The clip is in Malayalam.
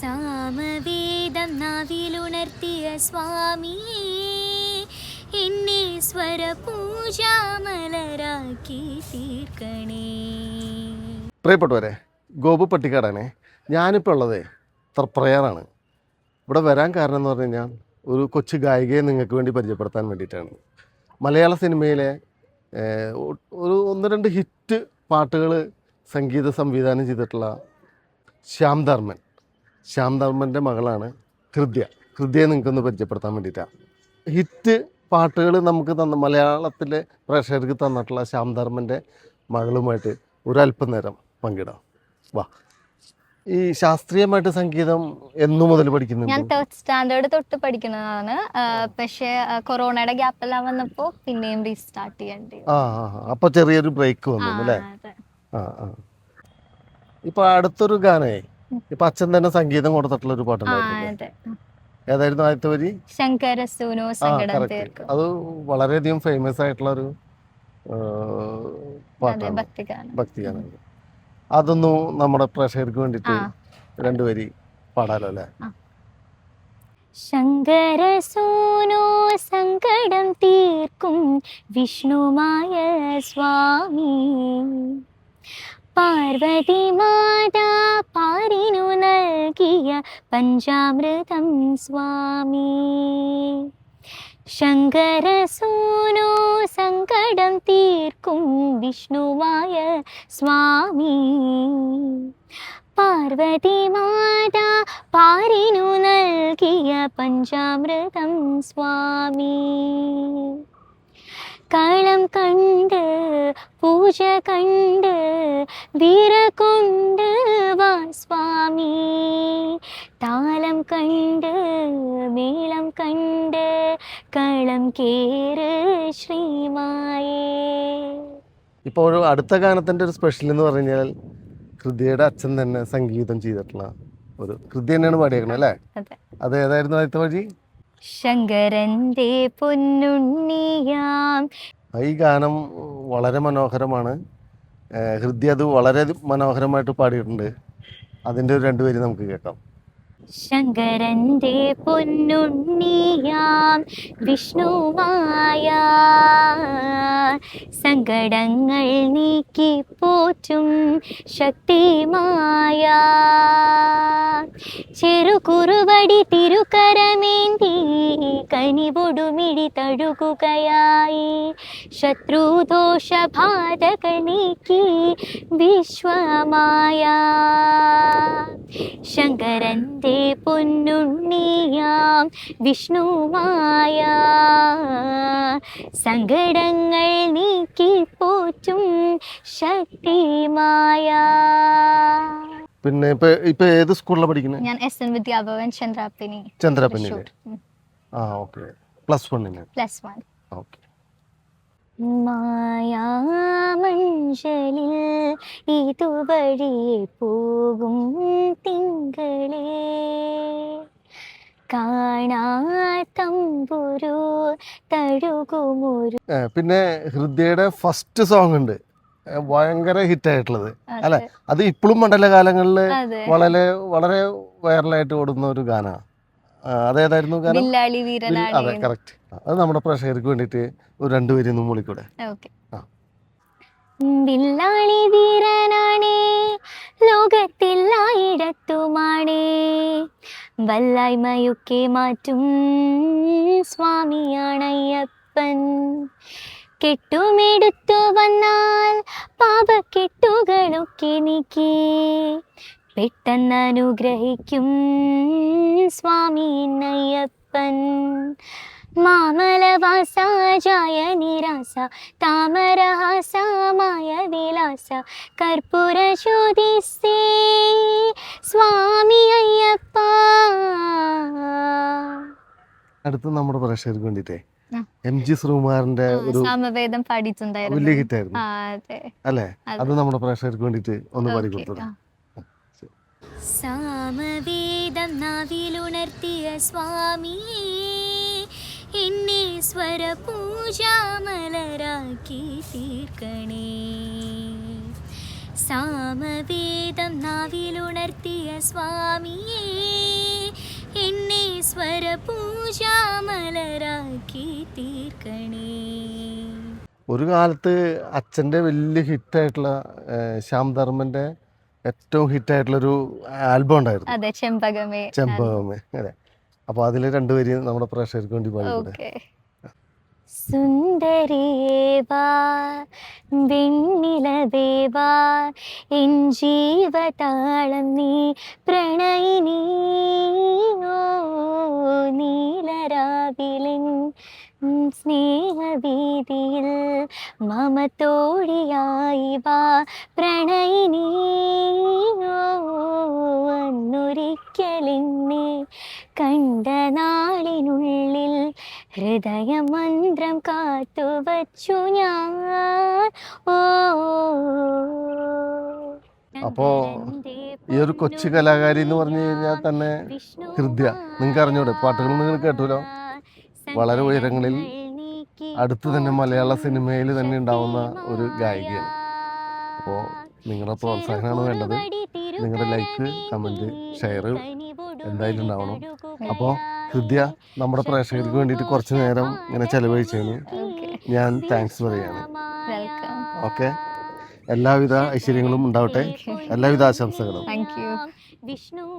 സാമവേദം നാവിലുണർത്തിയ സ്വാമി. എന്നെ സ്വരപൂജാമലരാക്കി തീർക്കണേ. പ്രിയപ്പെട്ടവരെ ഗോപു പട്ടിക്കാടാണേ. ഞാനിപ്പോൾ ഉള്ളത് തർപ്രയാറാണ് ഇവിടെ വരാൻ കാരണം എന്ന് പറഞ്ഞു കഴിഞ്ഞാൽ ഒരു കൊച്ചു ഗായികയെ നിങ്ങൾക്ക് വേണ്ടി പരിചയപ്പെടുത്താൻ വേണ്ടിയിട്ടാണ്. മലയാള സിനിമയിലെ ഒരു ഒന്ന് രണ്ട് ഹിറ്റ് പാട്ടുകൾ സംഗീത സംവിധാനം ചെയ്തിട്ടുള്ള ശ്യാം ധർമ്മൻ. ശ്യാം ധർമ്മന്റെ മകളാണ് ഹൃദ്യ ഹൃദ്യയെ നിങ്ങൾക്കൊന്ന് പരിചയപ്പെടുത്താൻ വേണ്ടിയിട്ടാണ് ഹിറ്റ് പാട്ടുകൾ നമുക്ക് തന്ന മലയാളത്തിലെ പ്രേക്ഷകർക്ക് തന്നിട്ടുള്ള ശ്യാംതർമ്മന്റെ മകളുമായിട്ട് ഒരല്പം നേരം പങ്കിടാം. വാ. ഈ ശാസ്ത്രീയമായിട്ട് സംഗീതം എന്നു മുതൽ ഞാൻ തേർഡ് സ്റ്റാൻഡേർഡ് തൊട്ട് പഠിക്കുന്നതാണ്. പക്ഷേ കൊറോണയുടെ കൊറോണയുടെ ഗ്യാപ്പെല്ലാം വന്നപ്പോ പിന്നെയും റീസ്റ്റാർട്ട് ചെയ്യേണ്ടി ആ. അപ്പൊ ചെറിയൊരു ബ്രേക്ക് വന്നു അല്ലേ. ആ ആ. ഇപ്പൊ അടുത്തൊരു ഗാനേ ഇപ്പൊ അച്ഛൻ തന്നെ സംഗീതം കൊടുത്തിട്ടുള്ള ഒരു പാട്ടാണ് പാട്ടുണ്ടായിരുന്നു അതെ. ഏതായിരുന്നു ആദ്യത്തെ വരി? അത് വളരെയധികം ഫേമസ് ആയിട്ടുള്ള ഒരു പാട്ടാണ്. ഭക്തിഗാനം. അതൊന്നും നമ്മുടെ പ്രേക്ഷകർക്ക് വേണ്ടിട്ട്. രണ്ടുപേരി പാടാലോ അല്ലേ? ശങ്കര സൂനോ സങ്കടം തീർക്കും വിഷ്ണുമായ സ്വാമി. പാർവതി മാതാ പാരിനു നൽകിയ പഞ്ചാമൃതം സ്വാമി. ശങ്കര സൂനോ സങ്കടം തീർക്കും വിഷ്ണുവായ സ്വാമി. പാർവതി മാതാ പാരിനു നൽകിയ പഞ്ചാമൃതം സ്വാമി. കളം കണ്ട് പൂജ കണ്ട് വീരകൊണ്ട് വാ സ്വാമി. താളം കണ്ട് മേളം കണ്ട് കളം കേറ് ശ്രീമായേ. ഇപ്പോൾ ഒരു അടുത്ത ഗാനത്തിന്റെ ഒരു സ്പെഷ്യൽ എന്ന് പറഞ്ഞാൽ കഴിഞ്ഞാൽ ഹൃദയയുടെ അച്ഛൻ തന്നെ സംഗീതം ചെയ്തിട്ടുള്ള ഒരു ഹൃദയ തന്നെയാണ് പാടിയേക്കണത് അല്ലേ? അതെ. അത് ഏതായിരുന്നു ആദ്യത്തെ വഴി ശങ്കരന്റെ പൊന്നുണ്ണിയാം. ഈ ഗാനം വളരെ മനോഹരമാണ്. ഹൃദയ അത് വളരെ മനോഹരമായിട്ട് പാടിയിട്ടുണ്ട്. അതിന്റെ ഒരു രണ്ട് വരി നമുക്ക് കേൾക്കാം. ശങ്കരന്റെ പൊന്നുണ്ണിയാം വിഷ്ണുമായ സങ്കടങ്ങൾ നീക്കി പോറ്റും ശക്തിമായ ചെറുകുറുവടി തിരുക്കരമേന്തി കനിവൊടുമിടി തഴുകുകയായി. ശത്രുദോഷബാധകൾ നീക്കി വിശ്വമായ ശങ്കരന്റെ പൊന്നുണ്ണിയാം വിഷ്ണുമായ സങ്കടങ്ങൾ നീക്കി പോറ്റും ശക്തിമായ പിന്നെ ഇപ്പൊ ഇപ്പൊ ഏത് സ്കൂളിലാണ് പഠിക്കുന്നത് ഞാൻ എസ് എൻ വിദ്യാഭവൻ ചന്ദ്രാപ്പിനി. ചന്ദ്രാപ്പിനി ആ ഓക്കെ. പ്ലസ് വണ്ണിന്. Plus one. ഓക്കെ. മായാമഞ്ചലിൽ ഇതുവഴിയെ പോകും തിങ്കളെ. കാണാത്തമ്പുരു തഴുകുമൊരു പിന്നെ ഹൃദയയുടെ ഫസ്റ്റ് സോങ് ഉണ്ട്. ഭയങ്കര ഹിറ്റ് ആയിട്ടുള്ളത്. അല്ലെ? അത് ഇപ്പോഴും മണ്ഡലകാലങ്ങളിൽ വളരെ വളരെ വൈറലായിട്ട് ഓടുന്ന ഒരു ഗാനമാണ് അതേതായിരുന്നു അതെ കറക്റ്റ് അത് നമ്മുടെ പ്രേക്ഷകർക്ക് വേണ്ടിട്ട് ഒരു രണ്ടുപേരും ഒന്നും മൂളിക്കൂടെ ബില്ലാളി വീരനാണേ ലോകത്തെല്ലായിടത്തുമാണേ. വല്ലായ്മയൊക്കെ മാറ്റും സ്വാമിയാണയ്യപ്പൻ. കെട്ടുമെടുത്തു വന്നാൽ പാപക്കെട്ടുകളൊക്കെ നീക്കി. പെട്ടെന്ന് അനുഗ്രഹിക്കും സ്വാമി നയ്യപ്പൻ മാമലവാസായ നിരാസ താമരഹാസമായ വിലാസ കർപ്പൂര ജ്യോതിസേ സ്വാമി അയ്യപ്പ. അടുത്ത് നമ്മുടെ പ്രേക്ഷകർക്ക് വേണ്ടിട്ടേ. എം ജി ശ്രീകുമാറിന്റെ ഒരു സാമവേദം വലിയ പാടിയിട്ടുണ്ടായിരുന്നു ഹിറ്റായിരുന്നു അല്ലേ? അത്. നമ്മുടെ പ്രേക്ഷകർക്ക് വേണ്ടിട്ട് ഒന്ന് പാടി കൊടുത്തു. സാമവേദം നാവിലുണർത്തിയ സ്വാമി എന്നെ സ്വരപൂജാമലരാക്കി തീർക്കണേ. സാമവേദം നാവിലുണർത്തിയ സ്വാമിയേ സ്വര പൂജാമലരാക്കി തീർക്കണേ. ഒരു കാലത്ത് അച്ഛന്റെ വലിയ ഹിറ്റായിട്ടുള്ള ശ്യാം ധർമ്മന്റെ ഏറ്റവും ഹിറ്റായിട്ടുള്ളൊരു ആൽബം ഉണ്ടായിരുന്നു. അതെ ചെമ്പകമേ. ചെമ്പകമേ അതെ. അപ്പോൾ അതിൽ രണ്ടുപേരും നമ്മുടെ പ്രേക്ഷകർക്ക് വേണ്ടി പാടിക്കൂടെ ഓക്കെ. സുന്ദരേവാ വെണ്ണിലവേവാ എൻ ജീവതാളം നീ പ്രണയിനി ഓ നീലരാവിലൻ സ്നേഹവീതിയിൽ മമ തോഴിയായി വാ പ്രണയിനി കണ്ട നാളിനുള്ളിൽ ഹൃദയമന്ത്രം കാത്തുവച്ചു ഞാൻ. ഓ. അപ്പോ ഈ ഒരു കൊച്ചു കലാകാരി എന്ന് പറഞ്ഞു കഴിഞ്ഞാൽ തന്നെ ഹൃദയ. നിങ്ങൾക്ക് അറിഞ്ഞൂടെ? പാട്ടുകൾ നിങ്ങൾ കേട്ടുല്ലോ വളരെ ഉയരങ്ങളിൽ അടുത്ത് തന്നെ മലയാള സിനിമയിൽ തന്നെ ഉണ്ടാവുന്ന ഒരു ഗായികയാണ്. അപ്പോൾ നിങ്ങളുടെ പ്രോത്സാഹനമാണ് വേണ്ടത്. നിങ്ങളുടെ ലൈക്ക് കമന്റ് ഷെയർ എന്തായാലും ഉണ്ടാവണം. അപ്പോൾ ഹൃദ്യ നമ്മുടെ പ്രേക്ഷകർക്ക് വേണ്ടിയിട്ട് കുറച്ച് നേരം ഇങ്ങനെ ചെലവഴിച്ചതിന് ഞാൻ താങ്ക്സ് പറയാണ്. ഓക്കെ. എല്ലാവിധ ഐശ്വര്യങ്ങളും ഉണ്ടാവട്ടെ. എല്ലാവിധ ആശംസകളും. വിഷ്ണു